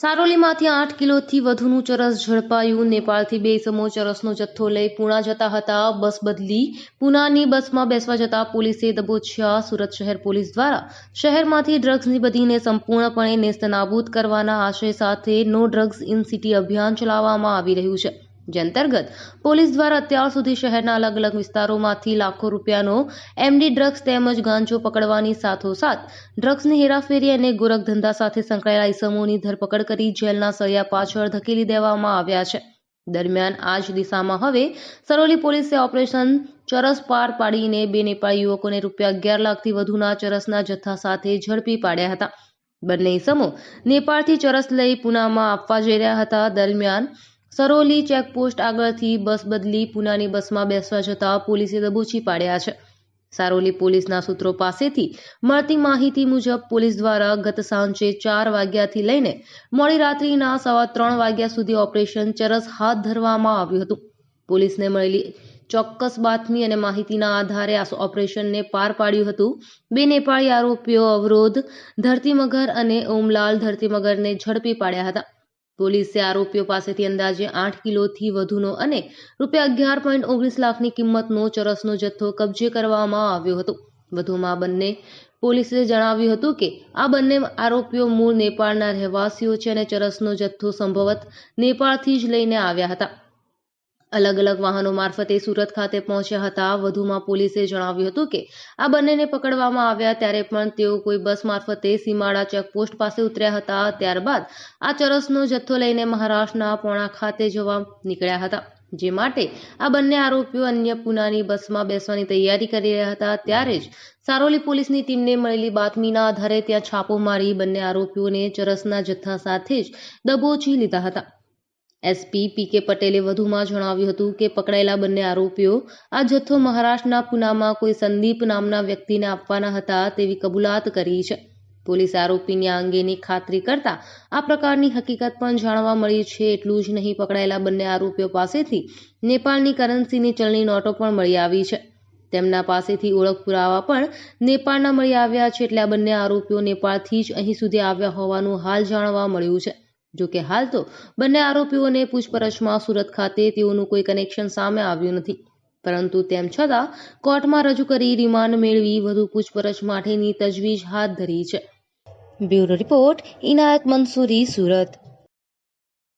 સારોલીમાંથી આઠ કિલોથી વધુનું ચરસ ઝડપાયું. નેપાળથી બે સમો ચરસનો જથ્થો લઈ પૂણા જતા હતા. બસ બદલી પૂનાની બસમાં બેસવા જતા પોલીસે દબોચ્યા. સુરત શહેર પોલીસ દ્વારા શહેરમાંથી ડ્રગ્સની બધીને સંપૂર્ણપણે નેસ્તનાબૂદ કરવાના આશય સાથે નો ડ્રગ્સ ઇન સિટી અભિયાન ચલાવવામાં આવી રહ્યું છે. જે અંતર્ગત પોલીસ દ્વારા અત્યાર સુધી શહેરના અલગ અલગ વિસ્તારોમાંથી લાખો રૂપિયાનો એમડી ડ્રગ્સ તેમજ ગાંજો પકડવાની સાથોસાથ ડ્રગ્સની હેરાફેરી અને ગોરખધંધા સાથે સંકળાયેલા ઇસમોની ધરપકડ કરી જેલના સળિયા પાછળ ધકેલી દેવામાં આવ્યા છે. દરમિયાન આ જ દિશામાં હવે સરોલી પોલીસે ઓપરેશન ચરસ પાર પાડીને બે નેપાળી યુવકોને રૂપિયા અગિયાર લાખથી વધુના ચરસના જથ્થા સાથે ઝડપી પાડ્યા હતા. બંને ઇસમો નેપાળથી ચરસ લઈ પૂનામાં આપવા જઈ રહ્યા હતા. દરમિયાન સરોલી ચેકપોસ્ટ આગળથી બસ બદલી પૂનાની બસમાં બેસવા જતા પોલીસે દબોચી પાડ્યા છે. સારોલી પોલીસના સૂત્રો પાસેથી મળતી માહિતી મુજબ પોલીસ દ્વારા ગત સાંજે ચાર વાગ્યાથી લઈને મોડી રાત્રિના સવા ત્રણ વાગ્યા સુધી ઓપરેશન ચરસ હાથ ધરવામાં આવ્યું હતું. પોલીસને મળેલી ચોક્કસ બાતમી અને માહિતીના આધારે આ ઓપરેશનને પાર પાડ્યું હતું. બે નેપાળી આરોપીઓ અવરોધ, ધરતીમગર અને ઓમલાલ ધરતીમગરને ઝડપી પાડ્યા હતા. પોલીસે આરોપીઓ પાસેથી અંદાજે આઠ કિલોથી વધુનો અને રૂપિયા અગિયાર પોઈન્ટ ઓગણીસ લાખની કિંમતનો ચરસનો જથ્થો કબજે કરવામાં આવ્યો હતો. વધુમાં બંને પોલીસે જણાવ્યું હતું કે આ બંને આરોપીઓ મૂળ નેપાળના રહેવાસીઓ છે અને ચરસનો જથ્થો સંભવત નેપાળથી જ લઈને આવ્યા હતા. અલગ અલગ વાહનો મારફતે સુરત ખાતે પહોંચ્યા હતા. વધુમાં પોલીસે જણાવ્યું હતું કે, આ બંનેને પકડવામાં આવ્યા ત્યારે પણ તેઓ કોઈ બસ મારફતે સીમાડા ચેકપોસ્ટ પાસે ઉતર્યા હતા. ત્યારબાદ આ ચરસનો જથ્થો લઈને મહારાષ્ટ્રના પોણા ખાતે જવા નીકળ્યા હતા. જે માટે આ બંને આરોપીઓ અન્ય પુનાની બસમાં બેસવાની તૈયારી કરી રહ્યા હતા. ત્યારે જ સારોલી પોલીસની ટીમને મળેલી બાતમીના આધારે ત્યાં છાપો મારી બંને આરોપીઓને ચરસના જથ્થા સાથે જ દબોચી લીધા હતા. એસપી પી કે પટેલે વધુમાં જણાવ્યું હતું કે પકડાયેલા બંને આરોપીઓ આ જથ્થો મહારાષ્ટ્રના પુનામાં કોઈ સંદીપ નામના વ્યક્તિને આપવાના હતા તેવી કબૂલાત કરી છે. પોલીસે આરોપીની આ અંગેની ખાતરી કરતા આ પ્રકારની હકીકત પણ જાણવા મળી છે એટલું જ નહીં, પકડાયેલા બંને આરોપીઓ પાસેથી નેપાળની કરન્સીની ચલણી નોટો પણ મળી આવી છે. તેમના પાસેથી ઓળખ પુરાવા પણ નેપાળના મળી આવ્યા છે એટલે આ બંને આરોપીઓ નેપાળથી જ અહીં સુધી આવ્યા હોવાનું હાલ જાણવા મળ્યું છે. જોકે હાલ તો બંને આરોપીઓને પૂછપરછમાં સુરત ખાતે તેઓનું કોઈ કનેક્શન સામે આવ્યું નથી. પરંતુ તેમ છતાં, કોર્ટમાં રજૂ કરી રિમાન્ડ મેળવી વધુ પૂછપરછ માટેની તજવીજ હાથ ધરી છે. Bureau report Inayat Mansuri, Surat.